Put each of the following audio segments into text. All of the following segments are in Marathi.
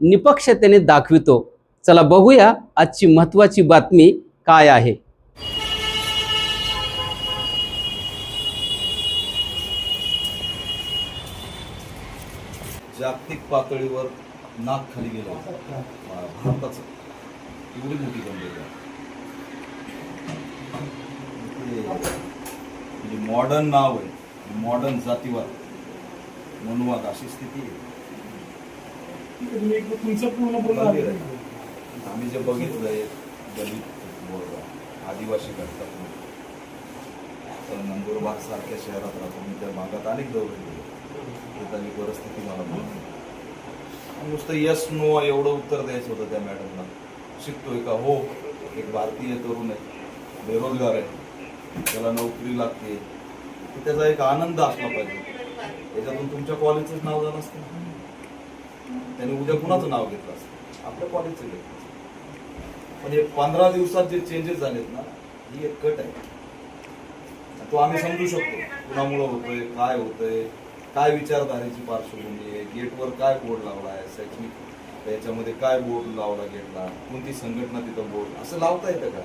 निपक्षतेने दाखवितो. चला बघूया आजची महत्त्वाची बातमी काय आहे. जागतिक पातळीवर नाक खाली गेला. भारताचं. एवढी मोठी बनलेली म्हणजे मॉडर्न नाव आहे. मॉडर्न जातीवाद. मनुवाद अशी स्थिती आहे. तुमचं पूर्ण बोलणं आहे. आम्ही जे बघितलंय दलित वर्ग आदिवासी घटकात तर नंदुरबार सारख्या शहरात राहतो मी त्या भागात अनेक दौरे केले त्याची परिस्थिती मला माहिती आहे. नुसतं यस नो एवढं उत्तर द्यायचं होतं त्या मॅडमला शिकतोय का हो एक भारतीय तरुण आहे बेरोजगार आहे त्याला नोकरी लागते. तर त्याचा एक आनंद असला पाहिजे त्याच्यातून तुमच्या कॉलेजचंच नाव झालं असतं? त्याने उद्या कुणाचं नाव घेतलं असतं? आपल्या कॉलेजचं घेतलं असतं. पण हे पंधरा दिवसात जे चेंजेस झालेत ना ही एक कट आहे. तो आम्ही समजू शकतो कुणामुळं होतोय काय होतंय काय विचारधारेची पार्श्वभूमी आहे गेटवर काय बोर्ड लावला आहे शैक्षणिक त्याच्यामध्ये काय बोर्ड लावला गेटला कोणती संघटना तिथं बोर्ड असं लावता येतं का?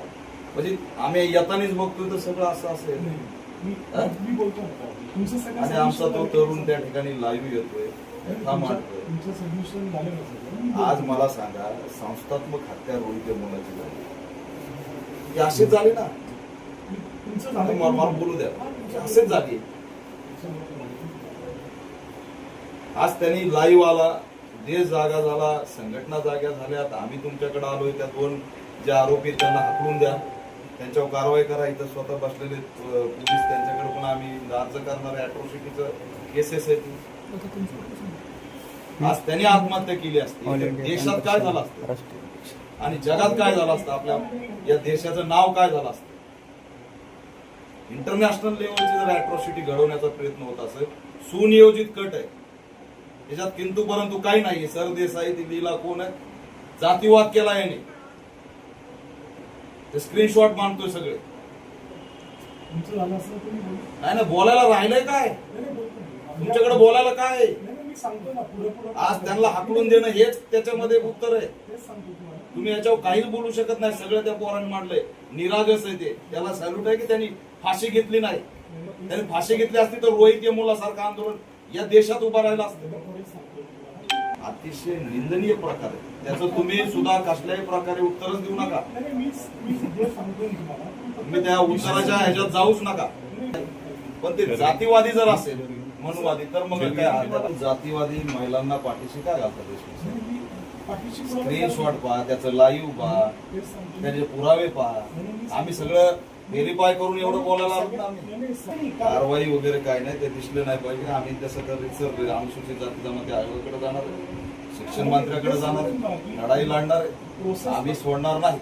म्हणजे आम्ही येतानीच बघतोय तर सगळं असं असेल. आणि आमचा तो तरुण त्या ठिकाणी लाईव्ह येतोय. हा आज मला सांगा संस्थात्मक हत्या रोहित मुलाची झाली. अशीच झाली ना. मला बोलू द्या. अशीच झाली. आज त्यांनी लाईव्ह आला देश जागा झाला संघटना जाग्या झाल्यात आम्ही तुमच्याकडे आलोय. त्या दोन जे आरोपी त्यांना हाकलून द्या. त्यांच्यावर कारवाई करा. इथं स्वतः बसलेले पोलीस त्यांच्याकडे पण आम्ही अर्ज करणारे अॅट्रॉसिटीचं केसेस आहेत आज त्यांनी आत्महत्या केली असती. देशात काय झालं असतं? आणि जगात काय झालं असतं? आपल्या या देशाचं नाव काय झालं असतं? इंटरनॅशनल लेवलची जर अॅट्रॉसिटी घडवण्याचा प्रयत्न होत असेल सुनियोजित कट आहे. त्याच्यात किंतु परंतु काही नाही सरदेसाई दिल्लीला कोण आहे? जातीवाद केला याने ते स्क्रीनशॉट मानतोय सगळे. नाही ना बोलायला राहिलंय काय. तुमच्याकडे बोलायला काय आज त्यांना हाकलून देणं हेच त्याच्यामध्ये उत्तर आहे. तुम्ही याच्यावर काहीच बोलू शकत नाही सगळं त्या पोरांनी मांडलंय. निरागस आहे ते. त्याला सॅल्यूट आहे की त्यांनी फाशी घेतली नाही? त्यांनी फाशी घेतली असती तर रोहित मुलासारखं आंदोलन या देशात उभं राहिलं असतं. अतिशय निंदनीय प्रकार आहे. त्याचं तुम्ही सुद्धा कसल्याही प्रकारे उत्तरच देऊ नका. तुम्ही त्या उत्तराच्या ह्याच्यात जाऊच नका. पण ते जातीवादी जर असेल मनुवादी तर मग काय? जातीवादी महिलांना पाठीशी काय घालतात देशमुख? स्क्रीनशॉट पहा त्याचं लाईव्ह पहा. त्याचे पुरावे पहा आम्ही सगळं व्हेरीफाय करून एवढं बोलायला. कारवाई वगैरे काय नाही ते दिसले नाही पाहिजे आम्ही तसं तर रिसर अनुसूचित जाती जमाती आयोगाकडे जाणार आहे शिक्षण मंत्र्याकडे जाणार लढाई लढणार आम्ही सोडणार नाही.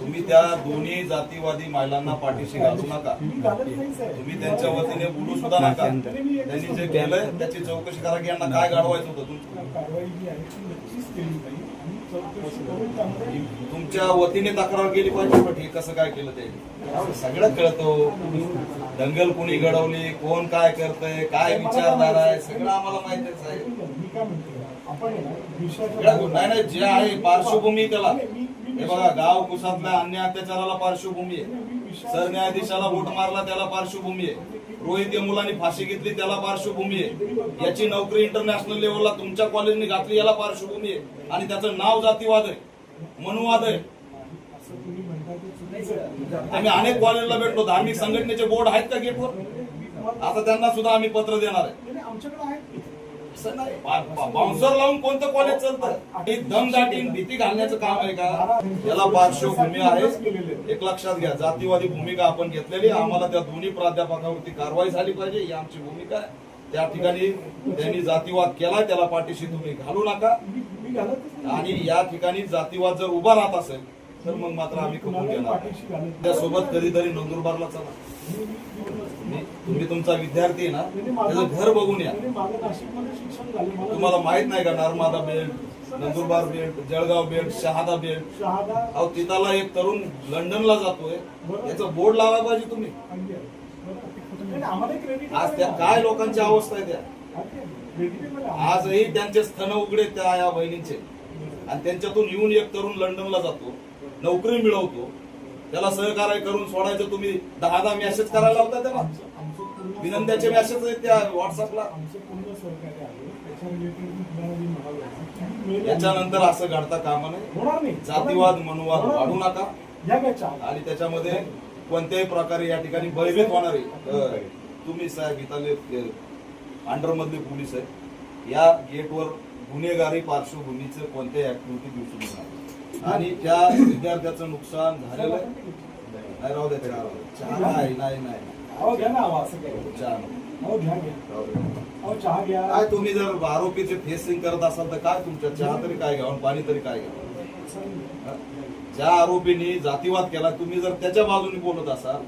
तुम्ही त्या दोन्ही जातीवादी महिलांना पाठीशी घालू नका. तुम्ही त्यांच्या वतीने बोलू सुद्धा नका. त्यांनी जे केलंय त्याची चौकशी करा की यांना काय गाडवायचं होतं तुमच्या वतीने तक्रार केली पाहिजे पण हे कसं काय केलं ते? सगळं कळतो. दंगल कोणी घडवली कोण काय करतंय काय विचारधारा आहे सगळं आम्हाला माहितीच आहे. म्हणतो आपण देशाच्या- नाही नाही जे आहे पार्श्वभूमी त्याला. हे बघा गाव कुसातल्या अन्य अत्याचाराला पार्श्वभूमी आहे. सरन्यायाधीशाला बोट मारला त्याला पार्श्वभूमी आहे. रोहित या मुलांनी फाशी घेतली त्याला पार्श्वभूमी आहे. याची नोकरी इंटरनॅशनल लेवलला तुमच्या कॉलेजने घातली याला पार्श्वभूमी आहे. आणि त्याचं नाव जातीवाद आहे. मनुवाद आहे. आहे. आम्ही अनेक कॉलेजला भेटलो धार्मिक संघटनेचे बोर्ड आहेत का गेटवर? आता त्यांना सुद्धा आम्ही पत्र देणार आहे. बाउन्सर लावून कोणतं कॉलेज चालतं? हे दमदाटी भीती घालण्याचं काम आहे का? याला पार्श्वभूमी आहे. एक लक्षात घ्या. जातीवादी भूमिका आपण घेतलेली आम्हाला त्या दोन्ही प्राध्यापकावरती कारवाई झाली पाहिजे. ही आमची भूमिका आहे. त्या ठिकाणी त्यांनी जातीवाद केला त्याला पाठीशी तुम्ही घालू नका. आणि या ठिकाणी जातीवाद जर उभा राहत असेल तर मग मात्र आम्ही मी खपून त्यासोबत कधीतरी नंदुरबारला चला. तुम्ही तुमचा विद्यार्थी आहे ना त्याचं घर बघून या. तुम्हाला माहीत नाही का Narmada belt Nandurbar belt Jalgaon belt Shahada belt अहो तिथाला एक तरुण लंडनला जातोय. याचं बोर्ड लावायला पाहिजे तुम्ही. आज त्या काय लोकांची अवस्था आहे त्या? आजही त्यांचे स्थन उघडे त्या या बहिणींचे आणि त्यांच्यातून येऊन एक तरुण लंडनला जातो नोकरी मिळवतो. त्याला सहकार्य करून सोडायचं तुम्ही दहा दहा मेसेज करायला लावता त्याला विनंत्याचे मेसेज आहेत त्या व्हॉट्सअपला याच्यानंतर असं घडता कामा नये. नाही. जातीवाद मनुवाद वाढू. नका. आणि त्याच्यामध्ये कोणत्याही प्रकारे या ठिकाणी भयभीत होणारे तुम्ही साहेब इथले अंडर मधले पोलीस आहे या गेटवर गुन्हेगारी पार्श्वभूमीचं कोणत्याही ऍक्टिव्हिटी दिसू नका आणि त्या विद्यार्थ्याचं नुकसान झालेलं आहे नाही राहू द्या नाही नाही. अहो घ्या ना अहो, असं काय चहा नको. अहो घ्या. अहो चहा घ्या काय तुम्ही जर आरोपीचे फेसिंग करत असाल तर काय तुमच्या? चहा तरी काय घ्यावं पाणी तरी काय घ्यावं हा? ज्या आरोपींनी जातीवाद केला तुम्ही जर त्याच्या बाजूने बोलत असाल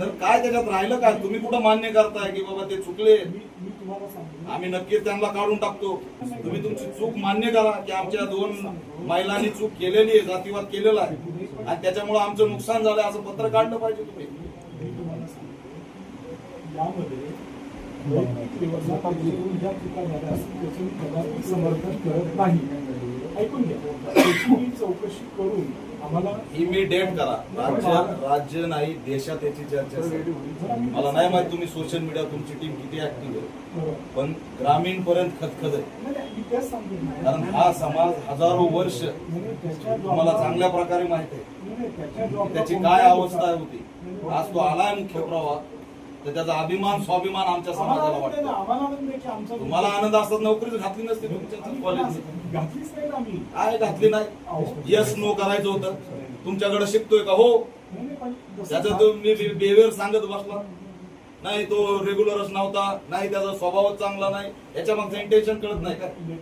तर काय त्याच्यात राहिलं काय? तुम्ही कुठं मान्य करताय की बाबा ते चुकले? मी मी तुम्हाला सांगतो. आम्ही नक्कीच त्यांना काढून टाकतो. तुम्ही तुमची चूक मान्य करा की आमच्या दोन महिलांनी चूक केलेली आहे जातीवाद केलेला आहे. आणि त्याच्यामुळे आमचं नुकसान झालं असं पत्र काढलं पाहिजे तुम्ही. यामध्ये वैयक्तिक लेवलला ज्या त्याचं समर्थन करत नाही. ऐकून घ्या. चौकशी करून आम्हाला मी डेट करा. राज्य राज्य नाही देशात याची चर्चा. मला नाही माहीत तुम्ही सोशल मीडिया तुमची टीम किती ऍक्टिव्ह आहे. पण ग्रामीण पर्यंत खतखत आहे. कारण हा समाज हजारो वर्ष तुम्हाला जॉबला- चांगल्या प्रकारे माहिती आहे. त्याची काय अवस्था होती? आज तो आलाय मुख्य प्रवाह. तर त्याचा अभिमान स्वाभिमान आमच्या समाजाला वाटतो. तुम्हाला आनंद असतात नोकरीच घातली नसती तुमच्या काय घातली नाही? यस नो करायचं होतं. तुमच्याकडे शिकतोय का? हो. त्याचं तुम्ही बिहेवियर सांगत बसला. नाही तो रेग्युलरच नव्हता. नाही त्याचा स्वभावच चांगला नाही. याच्या मागचं इंटेन्शन कळत नाही का? मी.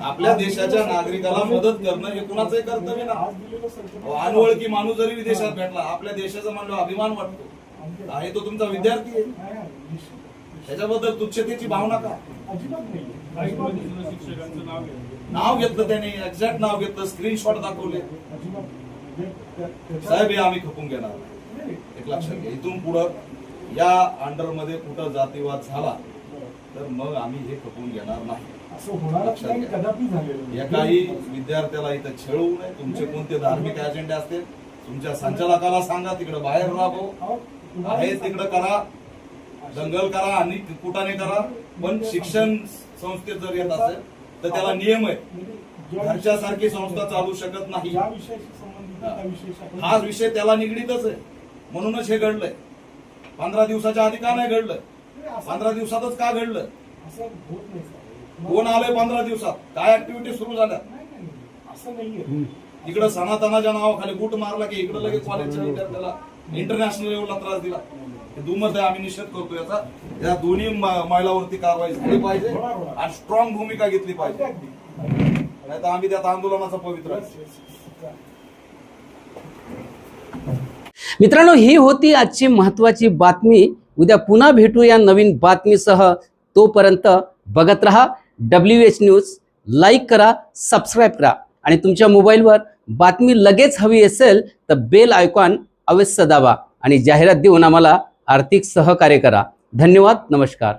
आपल्या देशाच्या नागरिकाला मदत करणं हे कुणाचंही कर्तव्य ना. अनवळखी माणूस जरी विदेशात भेटला आपल्या देशाचा म्हणलं अभिमान वाटतो. आहे तो तुमचा विद्यार्थी आहे. त्याच्याबद्दल तुच्छतेची भावना का? अजिबात नाही अजिबात नाही. शिक्षकांचं नाव आहे नाव घेतलं त्याने एक्झॅक्ट नाव घेतलं स्क्रीनशॉट दाखवले. साहेब हे आम्ही खपून घेणार. एक लक्षात घ्या. इथून पुढं या अंडरमध्ये कुठं जातीवाद झाला तर मग आम्ही हे खपून घेणार नाही. असं होणारच नाही कदापि झालेलं नाही. एकाही विद्यार्थ्याला इथं छळवू नये. तुमचे कोणते धार्मिक अजेंडे असतील तुमच्या संचालकाला सांगा तिकडे बाहेर राबव आहे तिकडे करा. दंगल करा आणि कुटाने करा. पण शिक्षण संस्थेत जर येत असेल तर त्याला नियम आहे. ज्या घरच्यासारखी संस्था चालू शकत नाही. हा विषय त्याला निगडीतच आहे. म्हणूनच हे घडलंय. पंधरा दिवसाच्या आधी का नाही घडलं? नाही, पंधरा दिवसातच का घडलं? असं होत नाही साहेब. कोण आलंय पंधरा दिवसात? काय ऍक्टिव्हिटी सुरू झाल्या? नाही, नाही, नाही. असं नाहीये. इकडं सनातनाच्या नावाखाली बूट मारला की इकडे लगेच कॉलेजच्या विद्यार्थ्याला इंटरनॅशनल लेवलला त्रास दिला. हे दुमत आम्ही निषेध करतो याचा. या दोन्ही महिलावरती कारवाई झाली पाहिजे आणि स्ट्रॉंग भूमिका घेतली पाहिजे. नाही तर आम्ही त्यात आंदोलनाचा पवित्र मित्रांनो ही होती आजची महत्वाची बातमी. उद्या पुन्हा भेटू या नवीन बातमीसह. तोपर्यंत बघत रहा डब्ल्यू एच न्यूज लाईक करा सबस्क्राईब करा. आणि तुमच्या मोबाईलवर बातमी लगेच हवी असेल तर बेल आयकॉन अवश्य दाबा आणि जाहिरात देऊन आम्हाला आर्थिक सहकार्य करा. धन्यवाद नमस्कार.